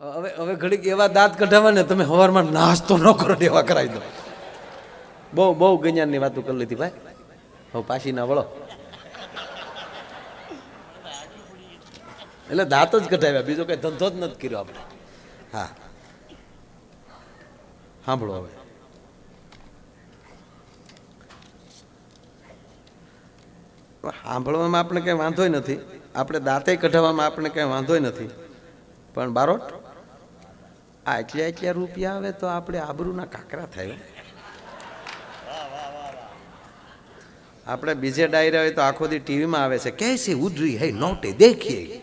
હવે હવે ઘડીક એવા દાંત કઢાવવા ને તમે સવારમાં નાસ્તો ન કરો એવા કરાવી દો. બહુ બહુ ગણ્યાની વાતો કરી લીધી ભાઈ. હવે પાછી ના વળો. એટલે દાંત જ કઢાવ્યા, બીજો કઈ ધંધો જ નથી કર્યો આપણે. હા. સાંભળો હવે. સાંભળવામાં આપણે કંઈ વાંધોય નથી. આપણે દાંતે કઢાવવામાં આપણે કંઈ વાંધોય નથી. પણ બારોટ આ એટલા એટલા રૂપિયા આવે તો આપણે આબરૂના કાકરા થાય આપણે બીજે ડાયરા હોય તો આખો દી ટીવીમાં આવે છે, કેસે ઉડરી હે નોટે, દેખીએ.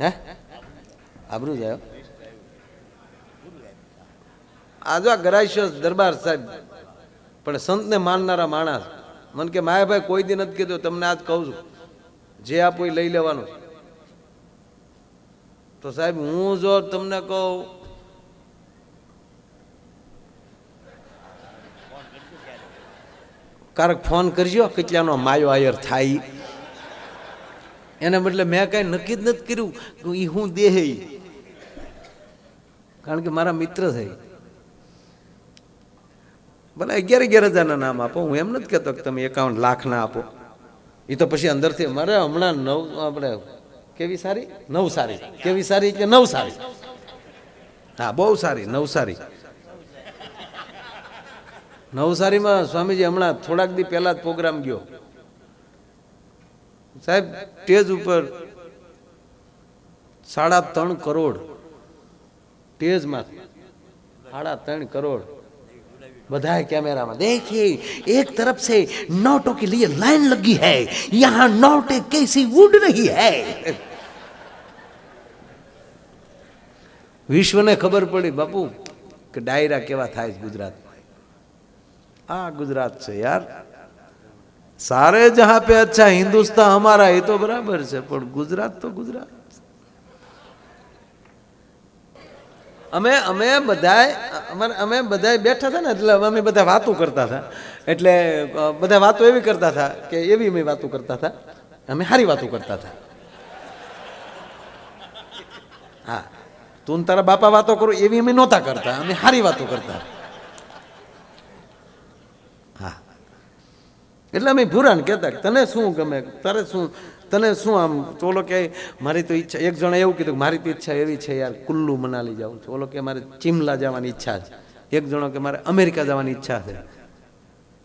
હે? આબરૂ જાય આજો આ જો દરબાર સાહેબ, પણ સંતને માનનારા માણસ. મને કે, માયાભાઈ, કોઈ દી નથી કીધું તમને આજ કહું છું. જે આપો એ લઈ લેવાનું. તો સાહેબ, હું જો તમને કહું, કારક ફોન કરજો, કેટલાનો માયો આયર થાય. એને બદલે મેં કાંઈ નક્કી જ નથી કર્યું એ હું દેહ કારણ કે મારા મિત્ર છે ઈ. ભલે અગિયાર અગિયાર હજારના નામ આપો, હું એમ નથી કહેતો કે તમે એકાવન લાખના આપો એ તો પછી અંદરથી મારે હમણાં નવ, આપણે કેવી સારી નવ સારી કેવી સારી એટલે નવ સારી હા બહુ સારી નવસારી નવસારીમાં સ્વામીજી હમણાં થોડાક દી પહેલા જ પ્રોગ્રામ ગયો સાહેબ સ્ટેજ ઉપર સાડા ત્રણ કરોડ સ્ટેજમાં સાડા ત્રણ કરોડ બધા कैमरा देखिए एक तरफ से नोटों के लिए लाइन लगी है यहाँ नोटे कैसी उड़ रही है વિશ્વને ખબર પડી, બાપુ, કે ડાયરા કેવા થાય છે ગુજરાતમાં? આ ગુજરાત છે યાર. સારે જહાં પે અચ્છા હિન્દુસ્તાન અમારા, એ તો બરાબર છે, પણ ગુજરાત તો ગુજરાત અમે અમે બધાય અમે બધાય બેઠા હતા ને, એટલે અમે બધા વાતો કરતા હતા એટલે બધા વાતો એવી કરતા હતા કે એવી અમે વાતો કરતા હતા અમે સારી વાતો કરતા હતા હા. તું તારા બાપા વાતો કરો, એવી અમે નહોતા કરતા, અમે સારી વાતો કરતા. હા. એટલે અમે ભૂરાને કહેતા તને શું ગમે, તારે શું, તને શું આમ, ઓલો કે, મારી તો ઈચ્છા, એક જણે એવું કીધું મારી તો ઈચ્છા એવી છે યાર, કુલ્લુ મનાલી જવું છું. ઓલો કે, મારે ચિમલા જવાની ઈચ્છા છે. એક જણો કે, મારે અમેરિકા જવાની ઈચ્છા છે.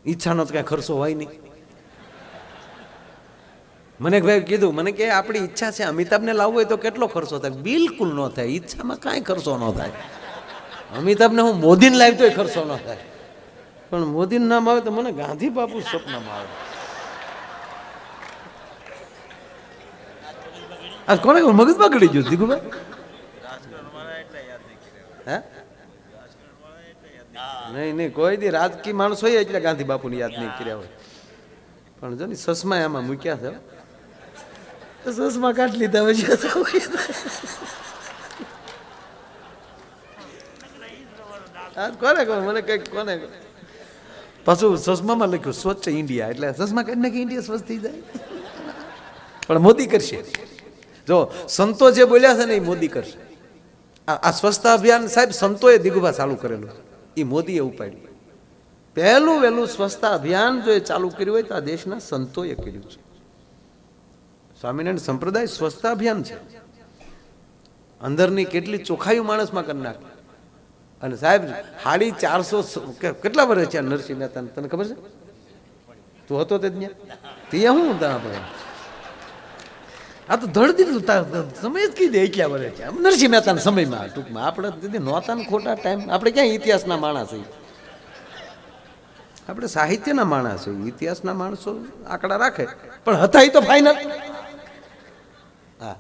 ઈચ્છાનો તો કાંઈ ખર્ચો હોય નહીં. મને ભાઈ કીધું, મને કે આપણી ઈચ્છા છે અમિતાભને લાવવું હોય તો કેટલો ખર્ચો થાય? બિલકુલ ન થાય, ઈચ્છામાં કાંઈ ખર્ચો ન થાય. અમિતાભને હું મોદીને લાવી તોય ખર્ચો ન થાય. પણ મોદીનું નામ આવે તો મને ગાંધી બાપુ સપનામાં આવે. આ કોને? મગજ બગડી ગયું દીકુભાઈ નહીં નહીં, કોઈ દી રાજકીય માણસો એટલે ગાંધી બાપુની યાદ નહીં કર્યા હોય. પણ જો ને સસમા આમાં મૂક્યા છે હો. કાટ કાઢ લીધા પછી કોને કહું મને કંઈક કોને? પાછું સસમામાં લખ્યું સ્વચ્છ ઇન્ડિયા એટલે સસમા કાઢીને કે ઇન્ડિયા સ્વચ્છ થઈ જાય પણ મોદી કરશે જો સંતો જે બોલ્યા છે ને એ મોદી કરશે આ સ્વચ્છતા અભિયાન સાહેબ સંતોએ દિગુભા ચાલુ કરેલું એ મોદીએ ઉપાડ્યું પહેલું વહેલું સ્વચ્છતા અભિયાન જો એ ચાલુ કર્યું હોય તો આ દેશના સંતોએ કર્યું છે સ્વામિનારાયણ સંપ્રદાય સ્વચ્છતા અભિયાન છે. અંદરની કેટલી ચોખાયું માણસમાં કરી નાખે. અને સાહેબ સાડી ચારસો કેટલા વર્ષ છે નરસિંહ મહેતા તને ખબર છે? તું હતો તે ત્યાં? ત્યાં હું ત્યાં આપણે? આ તો ધડ દીધું, તા- સમય જ કીધે એટલા વર્ષ છે. નરસિંહ મહેતાના સમયમાં, ટૂંકમાં. આપણે નહોતા ખોટા ટાઈમ આપણે ક્યાં ઇતિહાસના માણસ છીએ? આપણે સાહિત્યના માણસ છીએ. ઇતિહાસના માણસો આંકડા રાખે. પણ હતા એ તો ફાઇનલ હા.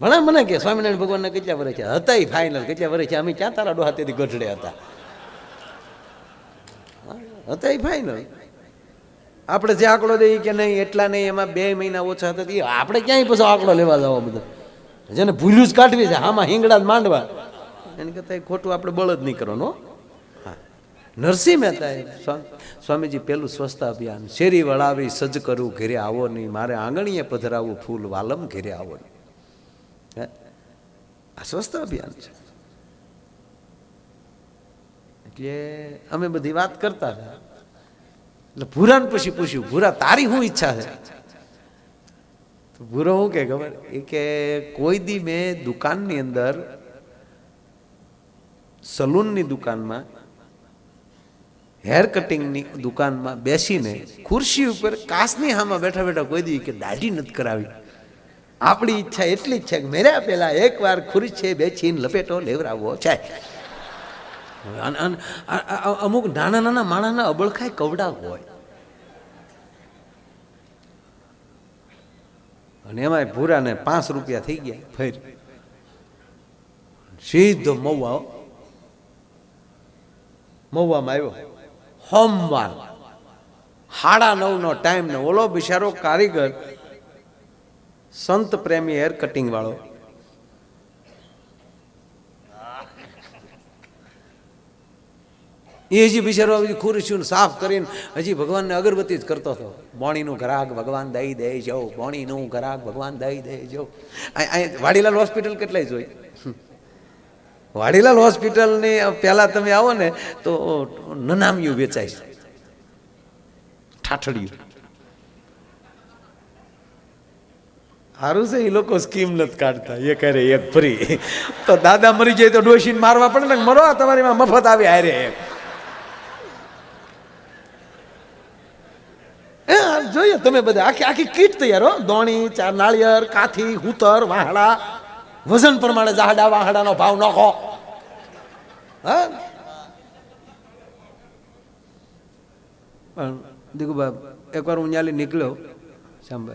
ભણા મને કે સ્વામિનારાયણ ભગવાનના કેટલા વર્ષ છે હતા એ ફાઇનલ કેટલા વર્ષ છે અમે ક્યાં તારા ડોહા તેથી ગઢડે હતા. હતા એ ફાઇનલ આપણે જે આંકડો દઈએ કે નહીં, એટલા નહીં, એમાં બે મહિના ઓછા હતા એ આપણે ક્યાંય પછી આંકડો લેવા જવા બધા? જેને ભૂલ્યું જ કાઢવી છે, આમાં હિંગડા જ માંડવા. એને કરતા ખોટું આપણે બળદ નહીં કરવાનું નરસિંહ મહેતા સ્વામીજી પેલું સ્વચ્છતા અભિયાન. શેરી વળાવી સજ કરું ઘેરે આવો નહીં. મારે આંગણીએ પધરાવું ફૂલ વાલમ ઘેરે આવો નહીં. હે? આ સ્વચ્છતા અભિયાન છે. એટલે અમે બધી વાત કરતા હતા. એટલે ભૂરાને પછી પૂછ્યું ભૂરા તારી શું ઈચ્છા છે? ભૂરો શું કે ખબર? એ કે કોઈ દી મેં દુકાનની અંદર સલૂનની દુકાનમાં હેર કટિંગની દુકાનમાં બેસીને ખુરશી ઉપર કાસની હામાં બેઠા બેઠા કોઈ દી કે દાઢી નથી કરાવી. આપણી ઈચ્છા એટલી જ છે કે મેર્યા પહેલા એકવાર ખુરશી બેસીને લપેટો લેવરાવવો છે. અમુક નાના નાના માણસના અબળખાય કવડા હોય. અને એમાંય ભૂરાને પાંચ રૂપિયા થઈ ગયા. ફેર. સીધો મહુવા. મહુવામાં આવ્યો. સોમવાર સાડા નવનો ટાઈમ ને ઓલો બિચારો કારીગર, સંત પ્રેમી હેર કટિંગ વાળો. એ હજી બિચારો ખુરશીઓને સાફ કરીને હજી ભગવાનને અગરબત્તી જ કરતો હતો. બોણીનું ઘરાક ભગવાન દઈ દે જવું બોણીનું ઘરાક ભગવાન દઈ દે જવું વાડીલાલ હોસ્પિટલ કેટલાય જોઈ વાડીલાલ હોસ્પિટલની પહેલાં તમે આવો ને તો નનામિયું વેચાય છે. ઠાઠડિયું સારું છે એ લોકો સ્કીમ નથી કાઢતા. એ કરે એક ફ્રી. તો દાદા મરી જાય તો ડોશીને મારવા પડે ને મરો તમારી માં મફત આવી હારે જોઈએ તમે બધા. આખી આખી કીટ તૈયાર હો. દોણી ચાર નાળિયેર કાથી હુતર વાહડા વજન પ્રમાણે જાહડા વાહડાનો ભાવ નખો. હા? પણ દીકુબા એકવાર હું ન્યાલી નીકળ્યો સાંભળ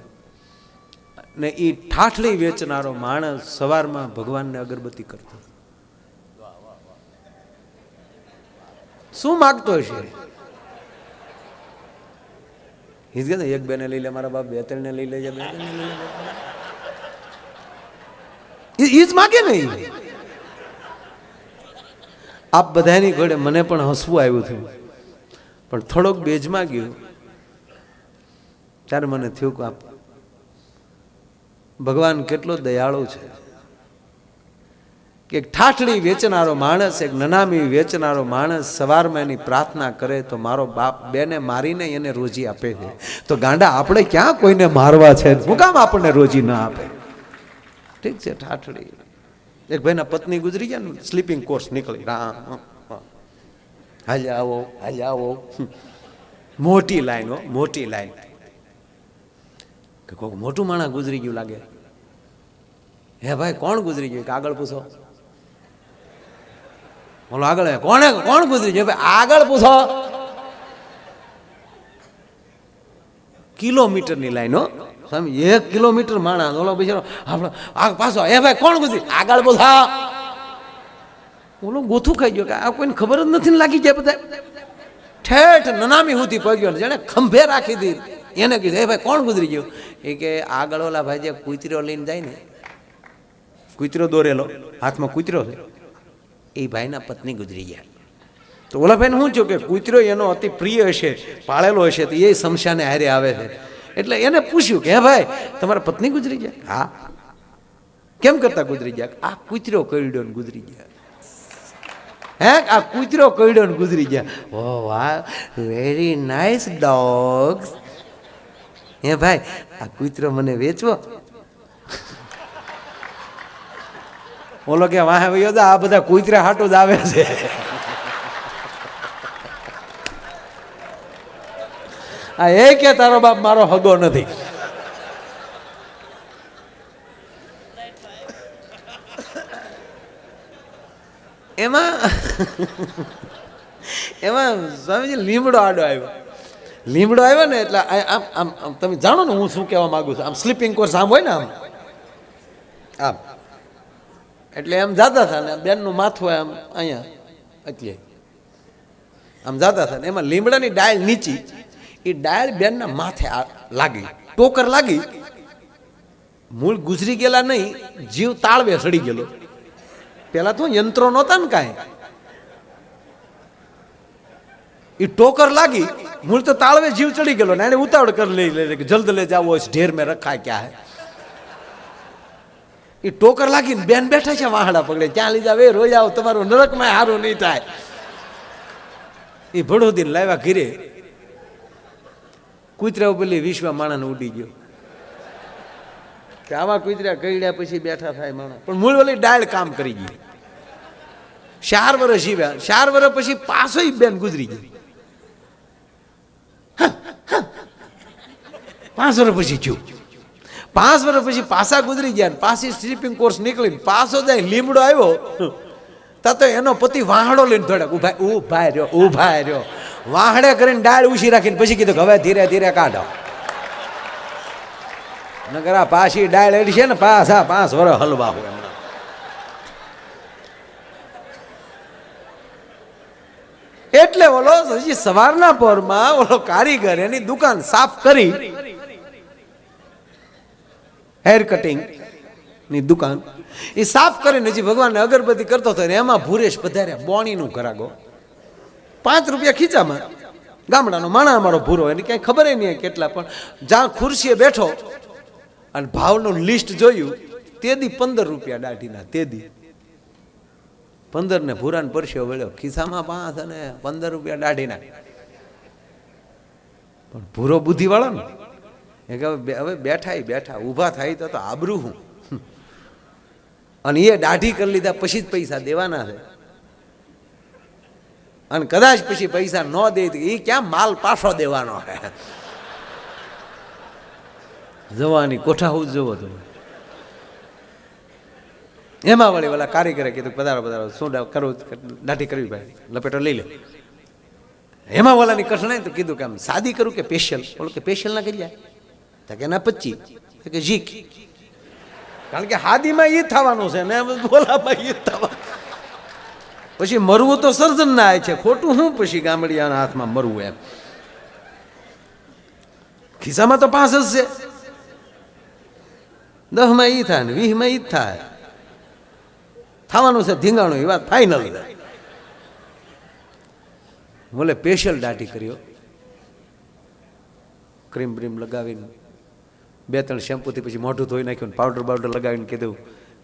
ને એ ઠાઠલી વેચનારો માણસ સવારમાં ભગવાનને અગરબત્તી કરતો. શું માગતો હશે? હિત કે એક બેને લઈ લે, મારા બાપ બે ત્રણ ને લઈ લેજે, બે ત્રણ લઈ લે. એ માગે ને આપ બધાની ઘોડે મને પણ હસવું આવ્યું હતું. પણ થોડોક બેજમાં ગયું. ત્યારે મને થયું કે આપ ભગવાન કેટલો દયાળુ છે. કે ઠાઠડી વેચનારો માણસ, એક નનામી વેચનારો માણસ સવારમાં એની પ્રાર્થના કરે તો મારો બાપ બેને મારીને એને રોજી આપે છે. તો ગાંડા, આપણે ક્યાં કોઈને મારવા છે? શું કામ આપણને રોજી ના આપે? ઠીક છે, ઠાઠડી. એક ભાઈના પત્ની ગુજરી ગયા ને સ્લીપિંગ કોર્સ નીકળી. રામ હાલે આવો મોટી લાઈન, હો, મોટી લાઈન. કે કોઈક મોટું માણા ગુજરી ગયું લાગે. હે ભાઈ, કોણ ગુજરી ગયું? કે આગળ પૂછો. બોલો, આગળ. કોણે, કોણ ગુજરી ગયું? ભાઈ, આગળ પૂછો. કિલોમીટરની લાઈન, હો. સ્વામી, એક કિલોમીટર માણસ ઓલો બિચારો આપણો આ પાછો, એ ભાઈ, કોણ ગુજરી આગળ બોલા ઓલો ગોથું ખાઈ ગયો કે આ કોઈને ખબર જ નથી લાગી જાય બધા ઠેઠ નનામી હુતી પગ્યો ને જેને ખંભે રાખી દીધી. એને કીધું, એ ભાઈ, કોણ ગુજરી ગયું? એ કે, આગળ ઓલા ભાઈ જે કૂતરો લઈને જાય ને કૂતરો દોરેલો, હાથમાં કૂતરો છે, એ ભાઈના પત્ની ગુજરી ગયા. તો ઓલા ભાઈને શું થયું કે કૂતરો એનો અતિ પ્રિય હશે, પાળેલો હશે, તો એ શમશાને હારે આવે છે. એટલે એને પૂછ્યું કે, હે ભાઈ, તમારા પત્ની ગુજરી ગયા? હા. કેમ કરતા ગુજરી ગયા? આ કૂતરો કરડ્યો ને ગુજરી ગયા. હે? આ કૂતરો કરડ્યો ને ગુજરી ગયા? ઓ વાહ વેરી નાઇસ ડોગ્સ હે ભાઈ, આ કૂતરો મને વેચવો. ઓલો કે, વાહ જા આ બધા કૂતરા હાટો જ આવે છે. આ એ કે તારો બાપ મારો હગો નથી. એમાં એમાં સ્વામીજી લીમડો આડો આવ્યો. લીમડો આવ્યો ને એટલે આમ આમ આમ તમે જાણો ને હું શું કહેવા માગું છું. આમ સ્લીપિંગ કોર્સ આમ હોય ને આમ. આમ. એટલે એમ જાતા હતા ને બેનનું માથું આમ અહીંયા અત્યારે. આમ જાતા હતા ને. એમાં લીમડાની ડાયલ નીચી. એ ડાયલ બેનના માથે લાગી. ટોકર લાગી. મૂળ ગુજરી ગયેલા નહીં, જીવ તાળવે સડી ગયેલો. પેલા તો યંત્રો નહોતા ને કાંઈ. એ ટોકર લાગી, મૂળ તો તાળવે જીવ ચડી ગયેલો ને એને ઉતાવળ કરી લઈ લે જલ્દ લે જાવો ઢેર મેં રખા ક્યાં હે. એ ટોકર લાગીને બેન બેઠા છે વાહડા પકડે ત્યાં લીધા વે રોજ આવો, તમારું નરકમાં સારું નહીં થાય. એ ભડોદીને લાવ્યા ઘીરે. કૂતરા પેલી વિશ્વ માણસ ઉડી ગયો. કે આવા કૂતરા કઈડ્યા પછી બેઠા થાય માણસ. પણ મૂળ વાલી ડાયલ કામ કરી ગઈ. ચાર વર્ષ જીવ્યા. ચાર વર્ષ પછી પાછો બેન ગુજરી ગઈ પાંચ વર્ષ પછી થયું. પાંચ વર્ષ પછી પાછા ગુજરી ગયા પાછી સ્લીપિંગ કોર્સ નીકળીને પાછો જાય લીમડો આવ્યો. તા તો એનો પતિ વાહડો લઈને થોડાક ઊભા ઊભા રહ્યો ઊભા રહ્યો. વાહડે કરીને ડાળ ઉછી રાખીને પછી કીધું હવે ધીરે ધીરે કાઢો. નગર આ પાછી ડાળ એડી છે ને આ પાંચ વર્ષ હલવા હોય એટલે ઓલો હજી સવારના પોરમાં ઓલો કારીગર એની દુકાન સાફ કરી. હેર કટિંગની દુકાન. એ સાફ કરીને હજી ભગવાનને અગરબત્તી કરતો હતો એમાં ભૂરેશ પધાર્યા, બોણીનું ઘરાગો. પાંચ રૂપિયા ખીચામાં. ગામડાનો માણા અમારો ભૂરો એની ક્યાંય ખબર નહીં કેટલા, પણ જ્યાં ખુરશીએ બેઠો અને ભાવનું લિસ્ટ જોયું તેદી પંદર રૂપિયા દાઢીના તેદી પંદર ને ભૂરાને પરસ્યો વળ્યો, ખિસ્સામાં પાંચ અને પંદર રૂપિયા દાઢીના. પણ ભૂરો બુદ્ધિવાળો ને એ કે હવે બેઠા બેઠા, ઊભા થાય તો તો આબરું હું. અને એ દાઢી કરી લીધા, પછી જ પૈસા દેવાના છે. અને કદાચ પછી પૈસા ન દે એ ક્યાં માલ પાછો દેવાનો હે? જવાની કોઠા હું જ જોવો તમે એમાં વળી ઓલા કારીગરે કીધું પધારો પધારો, શું કરવું દાઢી કરવી ભાઈ, લપેટો લઈ લે. એમાં ઓલાની કઠણાઈ તો કીધું કે આમ સાદી કરું કે પેશિયલ બોલો કે પેશિયલ ના કરી તો કે ના પચી કે ઝીક કારણ કે હાદીમાં એ થવાનું છે ને, બોલામાં ભાઈ એ થવાનું. પછી મરવું તો સર્જન ના છે. ખોટું શું પછી ગામડિયાના હાથમાં મરવું એમ. ખિસ્સામાં તો પાંચ જ છે. દસમાં ઈ થાય ને વીસમાં ઈ થાય. થવાનું છે ધીંગાણું એ વાત ફાઈનલ બોલે સ્પેશિયલ દાઢી કર્યો ક્રીમ બ્રીમ લગાવીને બે ત્રણ શેમ્પૂથી પછી મોઢું ધોઈ નાખ્યું પાવડર બાવડર લગાવીને કીધું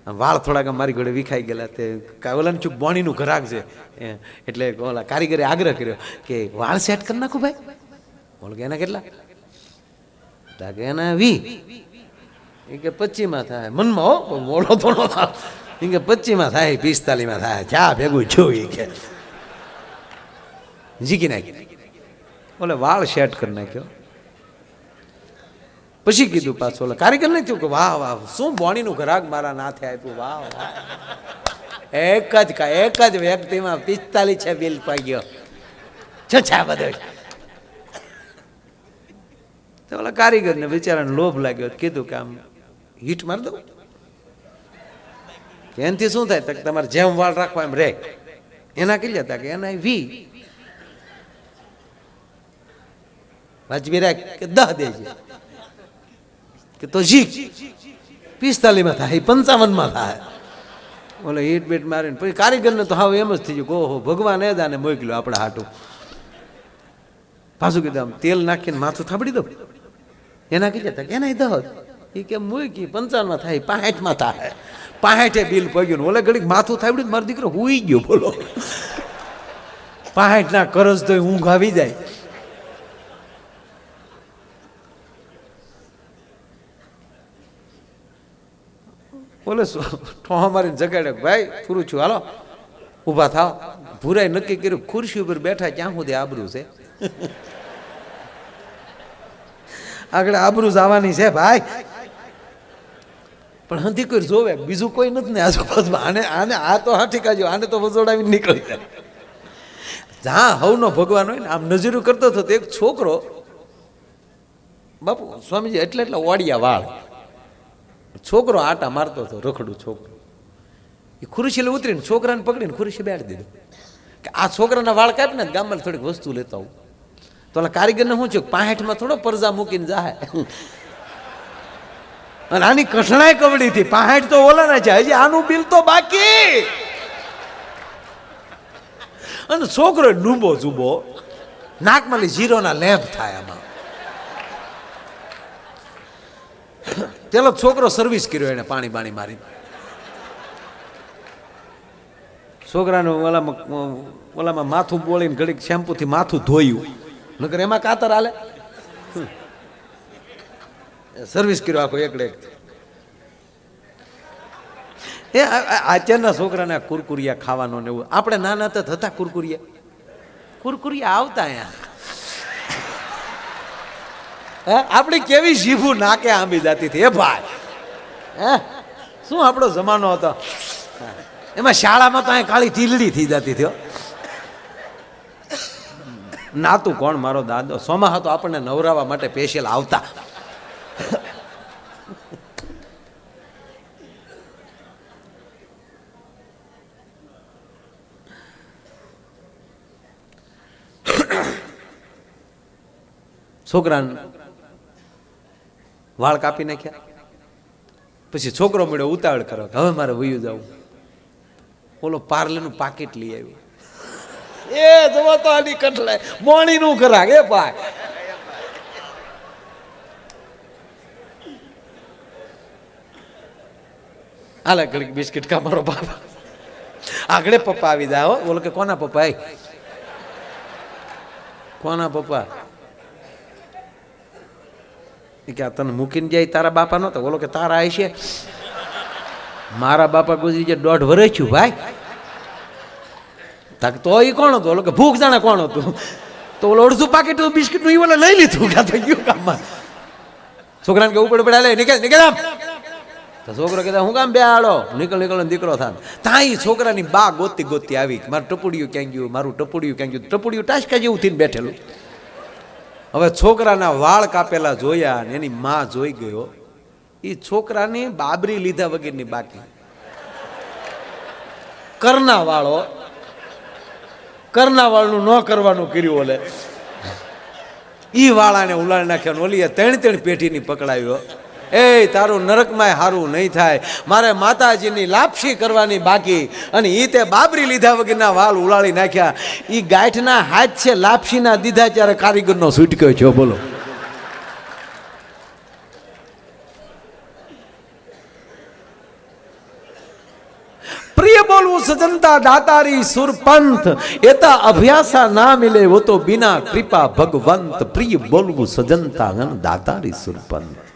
વાળ થોડાક મારી ઘોડે વિખાઈ ગયેલા તે ઓલાને ચૂક બોણીનું ઘરાક છે. એટલે ઓલા કારીગરે આગ્રહ કર્યો કે વાળ સેટ કરી નાખું ભાઈ. બોલ કે એના કેટલા? કે એના વી. એ કે પચીમાં થાય. મનમાં હો મોડો થોડો થાય. એ કે પચીમાં થાય પિસ્તાલીમાં થાય. ચા ભેગું છું એ કે. જીકી નાખી. ઓલે વાળ સેટ કરી નાખ્યો. પછી કીધું પાછું ઓલા કારીગર ને થયું કે વાહ વાહ શું બોણીનું ઘરાક મારા નાથે આપ્યું? વાહ વાહ. એક જ એક જ વ્યક્તિમાં પિસ્તાલીસ છે બિલ પાગ્યો. છછા બધો. તો ઓલા કારીગરને બિચારાને લોભ લાગ્યો કીધું કે આમ હીટ મારી દઉં. એનથી શું થાય? તમારે જેમ વાળ રાખવા એમ રે એના કહી હતા કે એના વી. વાજબી રાખ કે દહ દેજે. કે તો જી પિસ્તાલીસમાં થાય, પંચાવનમાં થાય. ઓલે હીટ બીટ મારીને પછી કારીગરને તો હાવ એમ જ થઈ ગયું ઓહો, ભગવાન એ દાને મોકલ્યો આપણે હાટું. પાછું કીધું આમ, તેલ નાખીને માથું થાબડી દો એના કીધા હતા એના દહ. એ કે મૂકી, પંચાવનમાં થાય પાંઠમાં થાય. પાંઠે બિલ પગ્યું ઓલે ઘડીક માથું થાબડ્યું મારો દીકરો હુઈ ગયો બોલો. પાંઠ ના કરજ તો ઊંઘ આવી જાય. બોલે ઠોહા મારીને જગાડે ભાઈ, પૂરું છું. હાલો. ઊભા થાવ. ભૂરાએ નક્કી કર્યું, ખુરશી ઉપર બેઠા ક્યાં સુધી આબરું છે? આગળ આબરું જવાની છે, ભાઈ. પણ હંથી કોઈ જોવે. બીજું કોઈ નથી ને આજુબાજુમાં. આને આને આ તો હાથી કાજો, આને તો વજોડાવીને નીકળી જાય. જ્યાં હવનો ભગવાન હોય ને, આમ નજરું કરતો હતો એક છોકરો, બાપુ, સ્વામીજી, એટલે એટલે ઓડિયા વાળ. છોકરો આટા મારતો હતો, રખડું છોકરો. એ ખુરશી ઉતરીને છોકરાને પકડીને ખુરશી બેઠી દીધું. કે આ છોકરાના વાળ કાઢ ને ગામમાં થોડીક વસ્તુ લેતા આવું. તો ઓલા કારીગરને શું છે પાહેઠમાં થોડો પરજા મૂકીને જાય અને આની કસણાય કવડી થી પાહેઠ તો ઓલાના છે, હજી આનું બિલ તો બાકી. અને છોકરો ડૂબો જુબો નાકમાં જીરોના લેમ્પ થાય આમાં. પેલો છોકરો સર્વિસ કર્યો એને પાણી બાણી મારી. છોકરાનું ઓલામાં ઓલામાં માથું બોળીને ઘડીક શેમ્પુથી માથું ધોયું. નકર એમાં કાતર હાલે? સર્વિસ કર્યો આખો એકડે એક. એ અત્યારના છોકરાને કુરકુરિયા ખાવાનો ને એવું. આપણે નાના તો થતા કુરકુરિયા. કુરકુરિયા આવતા અહીંયા. હે? આપણી કેવી જીભું નાકે આંબી જતી હતી. હે ભાઈ. હે? શું આપણો જમાનો હતો? એમાં શાળામાં તો અહીં કાળી ટીલડી થઈ જતી થયો નાતું કોણ? મારો દાદો. સોમા હતો, આપણને નવરાવા માટે સ્પેશિયલ આવતા. છોકરાને વાળ કાપી નાખ્યા. પછી છોકરો મળ્યો, ઉતાવળ કરો હવે મારે વયું જવું. ઓલો પાર્લેનું પાકીટ લઈ આવ્યું. એ જવો તો આની કટલે. મોણી નું કરા એ ભાઈ. હાલે, ઘડીક બિસ્કિટ કા મારો બાપા. આગળ પપ્પા આવી જાય બોલો કે, કોના પપ્પા? કોના પપ્પા? કે આ તને મૂકીને જાય તારા બાપા તો બોલો કે તારા છે. મારા બાપા ગુજરી ગયા દોઢ વર્ષ છું ભાઈ. તાક તો એ કોણ હતું? ઓલો કે ભૂખ જાણે કોણ હતું? તો ઓલો અડધું પાકેટ બિસ્કિટનું એ ઓલા લઈ લીધું. કાં તો ગયું કામમાં છોકરાને કે ઉપર પડ્યા લે નીકળ નીકળ આમ. તો છોકરો કહેતા, હું કામ બે આડો નીકળ નીકળ દીકરો થાય ત્યાં છોકરાની બા ગોતી ગોતી આવી. મારું ટપુડિયું ક્યાં ગયું? મારું ટપુડિયું ક્યાં ગયું? ટપુડિયું ટાચકા જેવું થઈને બેઠેલું. હવે છોકરાના વાળ કાપેલા જોયા અને એની માં જોઈ ગયો એ છોકરાની બાબરી લીધા વગરની બાકી. કરના વાળો, કરના વાળનું ન કરવાનું કર્યું ઓલે. ઈ વાળાને ઉલાળી નાખ્યા ઓલી ઓલીએ ત્રણ ત્રણ પેઢીની પકડાવ્યો એ, તારું નરકમાંય સારું નહીં થાય. મારે માતાજીની લાપસી કરવાની બાકી અને એ તે બાબરી લીધા વગરના વાલ ઉલાળી નાખ્યા. એ ગાંઠના હાથ છે, લાપસીના દીધા ત્યારે કારીગરનો છૂટક્યો છો બોલો. પ્રિય બોલવું સજનતા દાતારી સુરપંથ, એતા અભ્યાસા ના મિલે વો તો બિના કૃપા ભગવંત. પ્રિય બોલવું સજનતા દાતારી સુરપંથ.